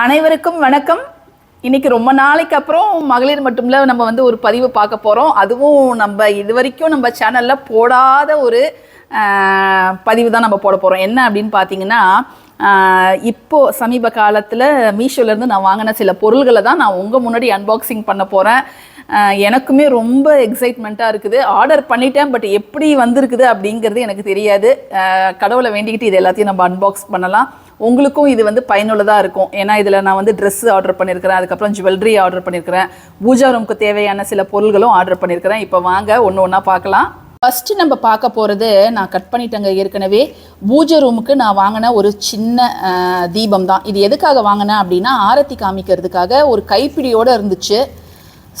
அனைவருக்கும் வணக்கம். இன்னைக்கு ரொம்ப நாளைக்கு அப்புறம் மகளிர் மட்டும்ல நம்ம வந்து ஒரு பதிவு பார்க்க போகிறோம் அதுவும் நம்ம இது வரைக்கும் நம்ம சேனலில் போடாத ஒரு பதிவு தான் நம்ம போட போகிறோம் என்ன அப்படின்னு பார்த்தீங்கன்னா இப்போது இப்போ சமீப காலத்தில் மீஷோலேருந்து நான் வாங்கின சில பொருள்களை தான் நான் உங்கள் முன்னாடி அன்பாக்சிங் பண்ண போகிறேன் எனக்குமே ரொம்ப எக்ஸைட்மெண்ட்டாக இருக்குது. ஆர்டர் பண்ணிட்டேன் பட் எப்படி வந்திருக்குது அப்படிங்கிறது எனக்கு தெரியாது. கடவுளை வேண்டிக்கிட்டு இது எல்லாத்தையும் நம்ம அன்பாக்ஸ் பண்ணலாம். உங்களுக்கும் இது வந்து பயனுள்ளதாக இருக்கும். ஏன்னா இதில் நான் வந்து ட்ரெஸ் ஆர்டர் பண்ணியிருக்கிறேன் அதுக்கப்புறம் ஜுவல்லரி ஆர்டர் பண்ணியிருக்கிறேன் பூஜா ரூமுக்கு தேவையான சில பொருள்களும் ஆர்டர் பண்ணியிருக்கிறேன் இப்போ வாங்க ஒன்று ஒன்றா பார்க்கலாம். ஃபஸ்ட்டு நம்ம பார்க்க போகிறது நான் கட் பண்ணிட்டேங்க ஏற்கனவே. பூஜை ரூமுக்கு நான் வாங்கின ஒரு சின்ன தீபம் தான் இது எதுக்காக வாங்கினேன் அப்படின்னா ஆரத்தி காமிக்கிறதுக்காக ஒரு கைப்பிடியோடு இருந்துச்சு.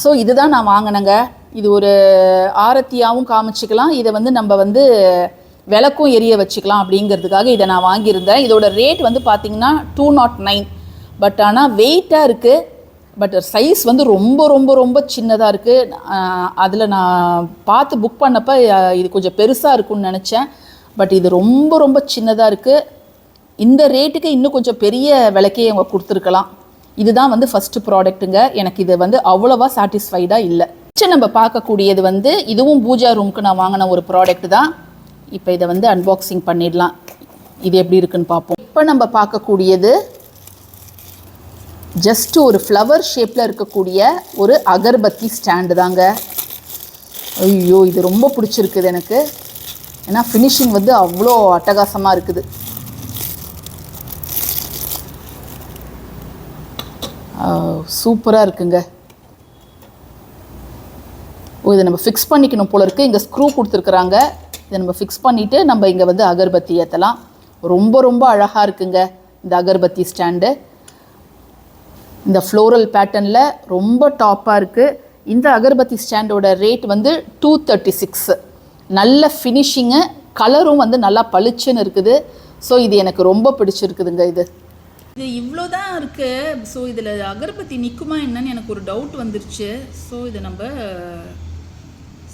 ஸோ இதுதான் நான் வாங்கினேங்க. இது ஒரு ஆரத்தியாகவும் காமிச்சிக்கலாம். இதை வந்து நம்ம வந்து விளக்கும் எரிய வச்சுக்கலாம் அப்படிங்கிறதுக்காக இதை நான் வாங்கியிருந்தேன். இதோட ரேட் வந்து பார்த்தீங்கன்னா டூ நாட் நைன் பட் ஆனால் வெயிட்டாக இருக்குது பட் சைஸ் வந்து ரொம்ப ரொம்ப ரொம்ப சின்னதாக இருக்குது அதில் நான் பார்த்து புக் பண்ணப்போ இது கொஞ்சம் பெருசாக இருக்கும்னு நினச்சேன். பட் இது ரொம்ப ரொம்ப சின்னதாக இருக்குது இந்த ரேட்டுக்கு இன்னும் கொஞ்சம் பெரிய விலைக்கே அவங்க கொடுத்துருக்கலாம். இதுதான் வந்து ஃபஸ்ட்டு ப்ராடக்ட்டுங்க எனக்கு இது வந்து அவ்வளோவா சாட்டிஸ்ஃபைடாக இல்லை. சரி நம்ம பார்க்கக்கூடியது வந்து இதுவும் பூஜா ரூம்க்கு நான் வாங்கின ஒரு ப்ராடக்ட் தான். இப்போ இதை வந்து அன்பாக்சிங் பண்ணிடலாம். இது எப்படி இருக்குன்னு பார்ப்போம். இப்போ நம்ம பார்க்கக்கூடியது ஜஸ்ட் ஒரு ஃப்ளவர் ஷேப்பில் இருக்கக்கூடிய ஒரு அகர்பத்தி ஸ்டாண்டு தாங்க. ஐயோ இது ரொம்ப பிடிச்சிருக்குது எனக்கு. ஏன்னா ஃபினிஷிங் வந்து அவ்வளோ அட்டகாசமாக இருக்குது. சூப்பராக இருக்குங்க. ஓ இதை நம்ம ஃபிக்ஸ் பண்ணிக்கணும் போல இருக்குது இங்கே ஸ்க்ரூ கொடுத்துருக்குறாங்க. இதை நம்ம ஃபிக்ஸ் பண்ணிவிட்டு நம்ம இங்கே வந்து அகர்பத்தி ஏற்றலாம் ரொம்ப ரொம்ப அழகாக இருக்குங்க இந்த அகர்பத்தி ஸ்டாண்டு இந்த ஃப்ளோரல் பேட்டர்னில் ரொம்ப டாப்பாக இருக்குது இந்த அகர்பத்தி ஸ்டாண்டோட ரேட் வந்து டூ தேர்ட்டி சிக்ஸு நல்ல ஃபினிஷிங்கு கலரும் வந்து நல்லா பளிச்சுன்னு இருக்குது. ஸோ இது எனக்கு ரொம்ப பிடிச்சிருக்குதுங்க இது. இது இவ்வளோ தான் இருக்கு. ஸோ இதில் அகர்பத்தி நிற்குமா என்னன்னு எனக்கு ஒரு டவுட் வந்துருச்சு. ஸோ இதை நம்ம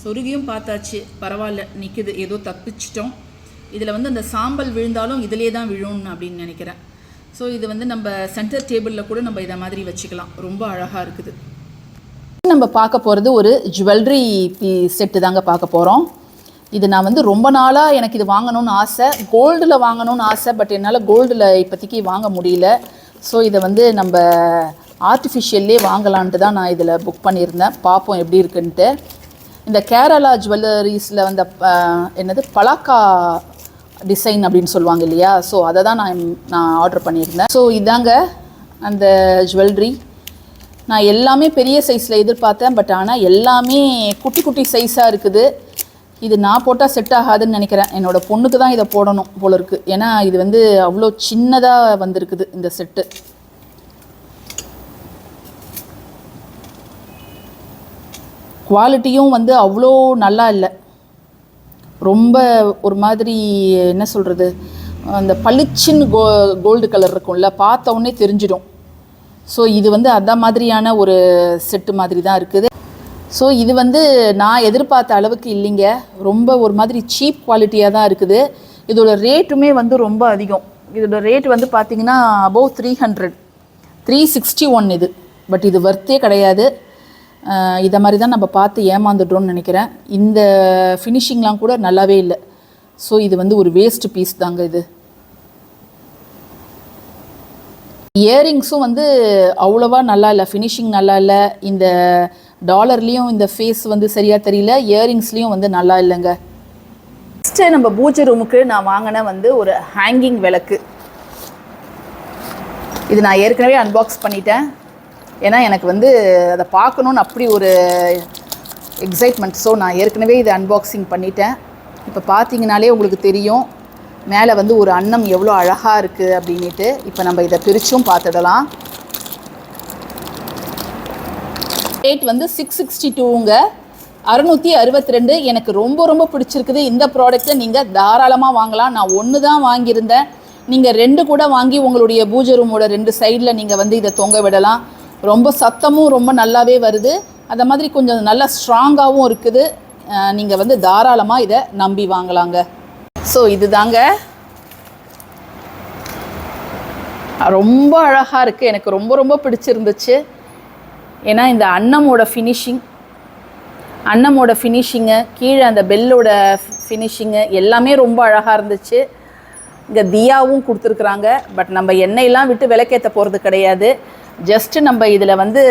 சொருகியும் பார்த்தாச்சு. பரவாயில்ல நிற்குது ஏதோ தப்பிச்சிட்டோம். இதில் வந்து அந்த சாம்பல் விழுந்தாலும் இதிலே தான் விழும்னு அப்படின்னு நினைக்கிறேன். ஸோ இது வந்து நம்ம சென்டர் டேபிளில் கூட நம்ம இதை மாதிரி வச்சுக்கலாம். ரொம்ப அழகாக இருக்குது. நம்ம பார்க்க போகிறது ஒரு ஜுவல்லரி செட்டு தாங்க பார்க்க போகிறோம் இது நான் வந்து ரொம்ப நாளாக எனக்கு இது வாங்கணும்னு ஆசை. கோல்டில் வாங்கணும்னு ஆசை பட் என்னால் கோல்டில் இப்போதைக்கு வாங்க முடியல. ஸோ இதை வந்து நம்ம ஆர்டிஃபிஷியல்லே வாங்கலான்ட்டு தான் நான் இதில் புக் பண்ணியிருந்தேன். பார்ப்போம் எப்படி இருக்குன்ட்டு. இந்த கேரளா ஜுவல்லரிஸில் வந்த என்னது? பலாக்கா டிசைன் அப்படின்னு சொல்லுவாங்க இல்லையா? ஸோ அதை தான் நான் நான் ஆர்டர் பண்ணியிருந்தேன். ஸோ இதாங்க அந்த ஜுவல்லரி நான் எல்லாமே பெரிய சைஸில் எதிர்பார்த்தேன் பட் ஆனால் எல்லாமே குட்டி குட்டி சைஸாக இருக்குது. இது நான் போட்டால் செட் ஆகாதுன்னு நினைக்கிறேன். என்னோட பொண்ணுக்கு தான் இதை போடணும் போல இருக்குது ஏன்னா இது வந்து அவ்வளோ சின்னதாக வந்திருக்குது இந்த செட்டு குவாலிட்டியும் வந்து அவ்வளோ நல்லா இல்லை. ரொம்ப ஒரு மாதிரி என்ன சொல்கிறது அந்த பளிச்சின்னு கோ கோல்டு கலர் இருக்கும்ல பார்த்த உடனே தெரிஞ்சிடும். ஸோ இது வந்து அந்த மாதிரியான ஒரு செட்டு மாதிரி தான் இருக்குது. ஸோ இது வந்து நான் எதிர்பார்த்த அளவுக்கு இல்லைங்க. ரொம்ப ஒரு மாதிரி சீப் குவாலிட்டியாக தான் இருக்குது. இதோட ரேட்டுமே வந்து ரொம்ப அதிகம். இதோட ரேட் வந்து பார்த்திங்கன்னா above three hundred three sixty one இது. பட் இது ஒர்த்தே கிடையாது. இதை மாதிரி தான் நம்ம பார்த்து ஏமாந்துடுறோன்னு நினைக்கிறேன். இந்த ஃபினிஷிங்லாம் கூட நல்லாவே இல்லை. ஸோ இது வந்து ஒரு வேஸ்ட் பீஸ் தாங்க இது. இயரிங்ஸும் வந்து அவ்வளோவா நல்லா இல்லை. ஃபினிஷிங் நல்லா இல்லை. இந்த டாலர்லேயும் இந்த ஃபேஸ் வந்து சரியாக தெரியல இயரிங்ஸ்லேயும் வந்து நல்லா இல்லைங்க. ஃபஸ்ட்டு நம்ம பூஜை ரூமுக்கு நான் வாங்கின வந்து ஒரு ஹேங்கிங் விளக்கு. இது நான் ஏற்கனவே அன்பாக்ஸ் பண்ணிட்டேன். ஏன்னா எனக்கு வந்து அதை பார்க்கணுன்னு அப்படி ஒரு எக்ஸைட்மெண்ட் ஸோ நான் ஏற்கனவே இதை அன்பாக்சிங் பண்ணிட்டேன். இப்போ பார்த்தீங்கனாலே உங்களுக்கு தெரியும் மேலே வந்து ஒரு அன்னம் எவ்வளோ அழகாக இருக்குது அப்படின்ட்டு இப்போ நம்ம இதை பிரித்தும் பார்த்துடலாம். ரேட் வந்து சிக்ஸ் சிக்ஸ்டி டூங்க அறுநூற்றி அறுபத்தி ரெண்டு எனக்கு ரொம்ப ரொம்ப பிடிச்சிருக்குது. இந்த ப்ராடக்ட்டை நீங்கள் தாராளமாக வாங்கலாம். நான் ஒன்று தான் வாங்கியிருந்தேன். நீங்கள் ரெண்டு கூட வாங்கி உங்களுடைய பூஜை ரூமோட ரெண்டு சைடில் நீங்கள் வந்து இதை தொங்க விடலாம். ரொம்ப சத்தமும் ரொம்ப நல்லாவே வருது. அந்த மாதிரி கொஞ்சம் நல்லா ஸ்ட்ராங்காகவும் இருக்குது. நீங்கள் வந்து தாராளமாக இதை நம்பி வாங்கலாங்க. ஸோ இதுதாங்க. ரொம்ப அழகாக இருக்குது எனக்கு ரொம்ப ரொம்ப பிடிச்சிருந்துச்சு. ஏன்னா இந்த அன்னமோட ஃபினிஷிங் அன்னமோட ஃபினிஷிங்கு கீழே அந்த பெல்லோட ஃபினிஷிங்கு எல்லாமே ரொம்ப அழகாக இருந்துச்சு. இங்கே தியாவும் கொடுத்துருக்குறாங்க. பட் நம்ம எண்ணெயெல்லாம் விட்டு விளக்கேற்ற போகிறது கிடையாது. ஜஸ்ட்டு நம்ம இதில் வந்து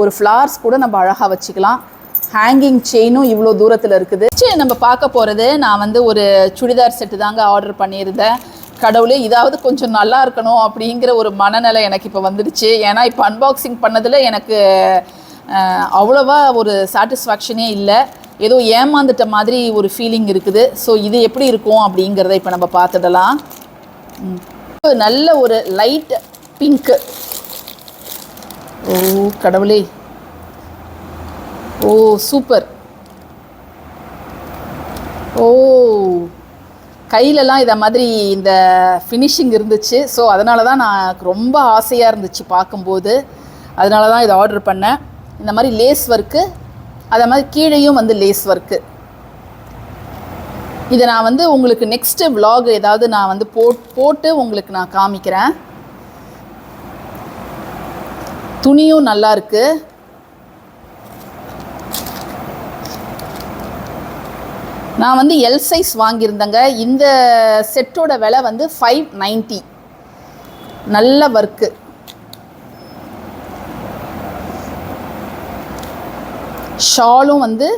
ஒரு ஃப்ளார்ஸ் கூட நம்ம அழகாக வச்சுக்கலாம். ஹேங்கிங் செயினும் இவ்வளோ தூரத்தில் இருக்குது. சரி நம்ம பார்க்க போகிறது நான் வந்து ஒரு சுடிதார் செட்டு தாங்க ஆர்டர் பண்ணியிருந்தேன். கடவுளே இதாவது கொஞ்சம் நல்லா இருக்கணும் அப்படிங்கிற ஒரு மனநிலை எனக்கு இப்போ வந்துடுச்சு. ஏன்னா இப்போ அன்பாக்சிங் பண்ணதில் எனக்கு அவ்வளோவா ஒரு சாட்டிஸ்ஃபேக்ஷனே இல்லை. ஏதோ ஏமாந்துட்ட மாதிரி ஒரு ஃபீலிங் இருக்குது. ஸோ இது எப்படி இருக்கும் அப்படிங்கிறத இப்போ நம்ம பார்த்துடலாம். நல்ல ஒரு லைட் பிங்க்கு ஓ கடவுளே. ஓ சூப்பர் ஓ. கையிலலாம் இதை மாதிரி இந்த ஃபினிஷிங் இருந்துச்சு. ஸோ அதனால தான் நான் ரொம்ப ஆசையாக இருந்துச்சு பார்க்கும்போது. அதனால தான் இதை ஆர்டர் பண்ணேன். இந்த மாதிரி லேஸ் ஒர்க்கு அதே மாதிரி கீழேயும் வந்து லேஸ் ஒர்க்கு இதை நான் வந்து உங்களுக்கு நெக்ஸ்ட்டு விலாக் ஏதாவது நான் வந்து போட் போட்டு உங்களுக்கு நான் காமிக்கிறேன். துணியும் நல்லா இருக்குது நான் வந்து எல் சைஸ் வாங்கியிருந்தேங்க. இந்த செட்டோட விலை வந்து ஃபைவ் நைன்ட்டி நல்ல ஒர்க்கு ஷாலும் வந்து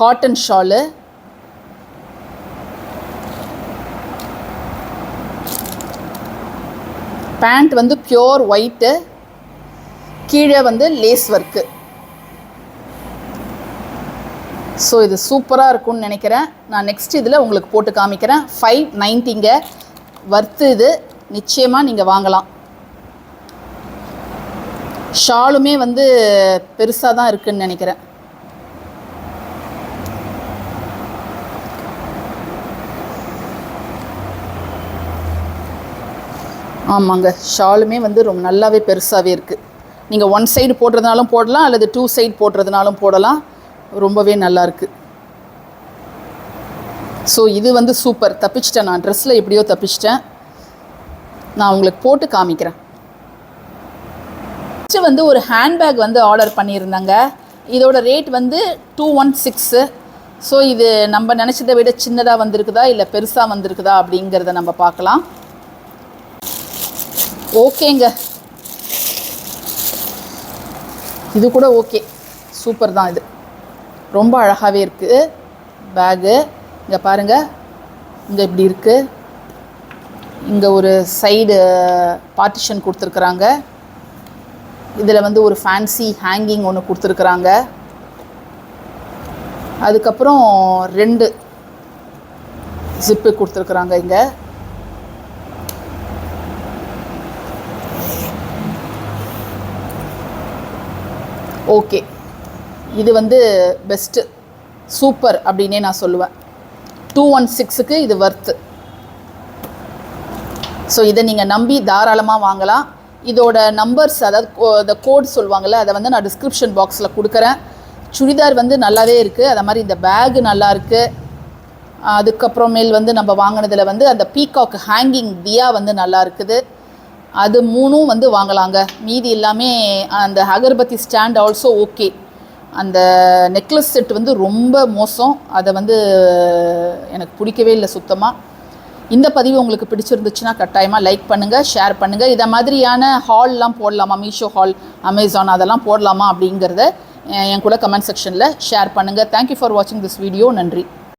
காட்டன் ஷாலு பேண்ட் வந்து பியோர் ஒயிட்டு கீழே வந்து லேஸ் ஒர்க்கு ஸோ இது சூப்பராக இருக்கும்னு நினைக்கிறேன். நான் நெக்ஸ்ட் இதில் உங்களுக்கு போட்டு காமிக்கிறேன். ஃபைவ் நைன்ட்டிங்க வர்த்து இது. நிச்சயமாக நீங்கள் வாங்கலாம். ஷாலுமே வந்து பெருசாக தான் இருக்குன்னு நினைக்கிறேன். ஆமாங்க. ஷாலுமே வந்து ரொம்ப நல்லாவே பெருசாகவே இருக்குது நீங்கள் ஒன் சைடு போடுறதுனாலும் போடலாம் அல்லது டூ சைடு போடுறதுனாலும் போடலாம். ரொம்பவே நல்லா இருக்கு. ஸோ இது வந்து சூப்பர் தப்பிச்சிட்டேன் நான். ட்ரெஸ்ஸில் எப்படியோ தப்பிச்சிட்டேன். நான் உங்களுக்கு போட்டு காமிக்கிறேன். நெக்ஸ்ட்டு வந்து ஒரு ஹேண்ட்பேக் வந்து ஆர்டர் பண்ணியிருந்தாங்க. இதோட ரேட் வந்து டூ ஒன் சிக்ஸு ஸோ இது நம்ம நினச்சதை விட சின்னதாக வந்திருக்குதா இல்லை பெருசாக வந்திருக்குதா அப்படிங்கிறத நம்ம பார்க்கலாம். ஓகேங்க. இது கூட ஓகே. சூப்பர் தான் இது. ரொம்ப அழகாகவே இருக்குது பேகு இங்கே பாருங்கள் இங்கே இப்படி இருக்குது இங்கே ஒரு சைடு பார்ட்டிஷன் கொடுத்துருக்குறாங்க. இதில் வந்து ஒரு ஃபேன்சி ஹேங்கிங் ஒன்று கொடுத்துருக்குறாங்க. அதுக்கப்புறம் ரெண்டு ஜிப்பு கொடுத்துருக்குறாங்க இங்கே. ஓகே இது வந்து பெஸ்ட்டு சூப்பர் அப்படின்னே நான் சொல்லுவேன். டூ ஒன் சிக்ஸுக்கு இது ஒர்த்து ஸோ இதை நீங்கள் நம்பி தாராளமாக வாங்கலாம். இதோட நம்பர்ஸ் அதாவது கோ- இந்த கோட் சொல்லுவாங்கள்ல அதை வந்து நான் டிஸ்கிரிப்ஷன் பாக்ஸில் கொடுக்குறேன். சுடிதார் வந்து நல்லாவே இருக்குது அதை மாதிரி இந்த பேகு நல்லா இருக்குது அதுக்கப்புறமேல் வந்து நம்ம வாங்கினதில் வந்து அந்த பீகாக் ஹேங்கிங் தியா வந்து நல்லா இருக்குது. அது மூணும் வந்து வாங்கலாங்க. மீதி எல்லாமே அந்த அகர்பத்தி ஸ்டாண்ட் ஆல்சோ ஓகே அந்த நெக்லஸ் செட் வந்து ரொம்ப மோசம். அதை வந்து எனக்கு பிடிக்கவே இல்லை சுத்தமாக இந்த பதிவு உங்களுக்கு பிடிச்சிருந்துச்சுன்னா கட்டாயமாக லைக் பண்ணுங்கள் ஷேர் பண்ணுங்கள் இதை மாதிரியான ஹால்லாம் போடலாமா? மீஷோ ஹால் அமேசான் அதெல்லாம் போடலாமா அப்படிங்கிறத என் கூட கமெண்ட் செக்ஷனில் ஷேர் பண்ணுங்கள் தேங்க்யூ ஃபார் வாட்சிங் திஸ் வீடியோ நன்றி.